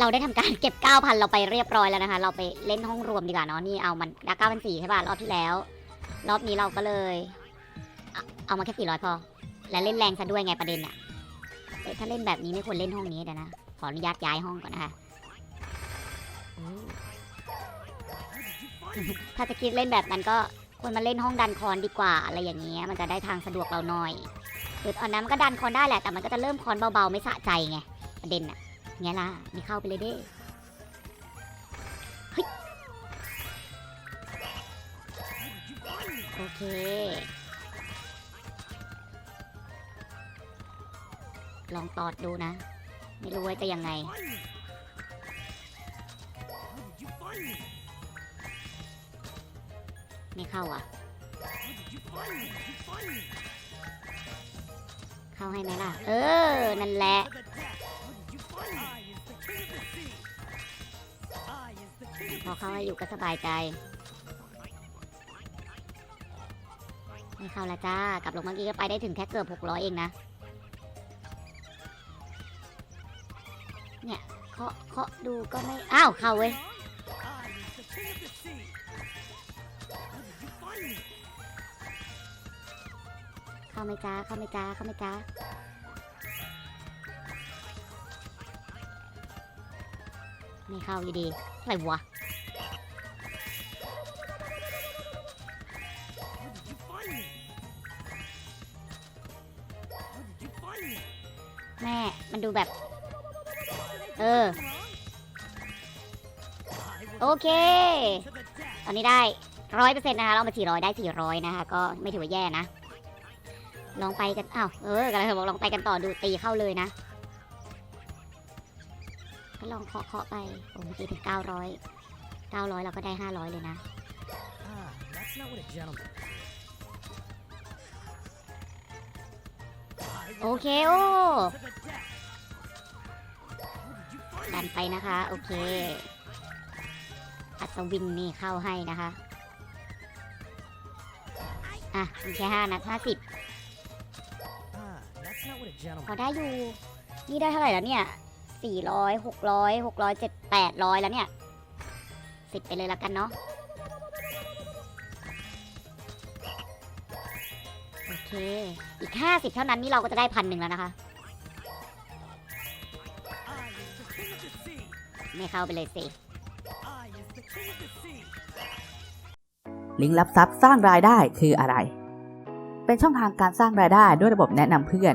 เราได้ทำการเก็บ 9,000 เราไปเรียบร้อยแล้วนะคะ เราไปเล่นห้องรวมดีกว่าเนาะ นี่เอามันดาเก้าพันสี่ใช่ป่ะ รอบที่แล้ว รอบนี้เราก็เลย เอามาแค่สี่ร้อยพอ และเล่นแรงซะด้วยไงประเด็นอะถ้าเล่นแบบนี้ไม่ควรเล่นห้องนี้เดี๋ยวนะ ขออนุญาตย้ายห้องก่อนนะคะถ้าจะคิดเล่นแบบนั้นก็ควรมาเล่นห้องดันคอนดีกว่า อะไรอย่างเงี้ย มันจะได้ทางสะดวกเราหน่อยคือตอนนั้นมันก็ดันคอนได้แหละ แต่มันก็จะเริ่มคอนเบาๆไม่สะใจไงประเด็นอะ เงี้ยล่ะมีเข้าไปเลยเด้เฮ้ยโอเค ลองตอดดูนะ ไม่รู้ว่าจะยังไง ไม่เข้าอะ เข้าให้ไหมล่ะ เออ นั่นแหละพอเข้าให้อยู่ก็สบายใจ ไม่เข้าละจ้ากลับลงเมื่อกี้ก็ไปได้ถึงแค่เกือบหกร้อยเองนะ เนี่ยเคาะเคาะดูก็ไม่ อ้าว เข้าเว้ย เข้าไม่จ้าเข้าไม่จ้าเข้าไม่จ้าไม่เข้าอยู่ดีอะไรวะแม่ มันดูแบบ เออ โอเค ตอนนี้ได้ร้อยเปอร์เซ็นต์นะคะ เรามาสี่ร้อยได้สี่ร้อยนะคะ ก็ไม่ถือว่าแย่นะ ลองไปกันอ้าวเออกำลังจะบอกลองไปกันต่อดูตีเข้าเลยนะ ก็ลองเคาะเคาะไปโอ้เมื่อกี้ถึงเก้าร้อยเก้าร้อยเราก็ได้ห้าร้อยเลยนะ Ah, that's not what a gentleman. โอเคโอ้ดันไปนะคะ โอเค อัศวินนี่เข้าให้นะคะ อะมีแค่ห้านัดห้าสิบ พ gentleman. อได้อยู่ นี่ได้เท่าไหร่แล้วเนี่ยสี่ร้อยหกร้อยหกร้อยเจ็ดแปดร้อยแล้วเนี่ยสิบไปเลยละกันเนาะโอเค อีกห้าสิบเท่านั้นนี่เราก็จะได้พันหนึ่งแล้วนะคะไม่เข้าไปเลยสิลิงก์รับทรัพย์สร้างรายได้คืออะไร เป็นช่องทางการสร้างรายได้ด้วยระบบแนะนำเพื่อน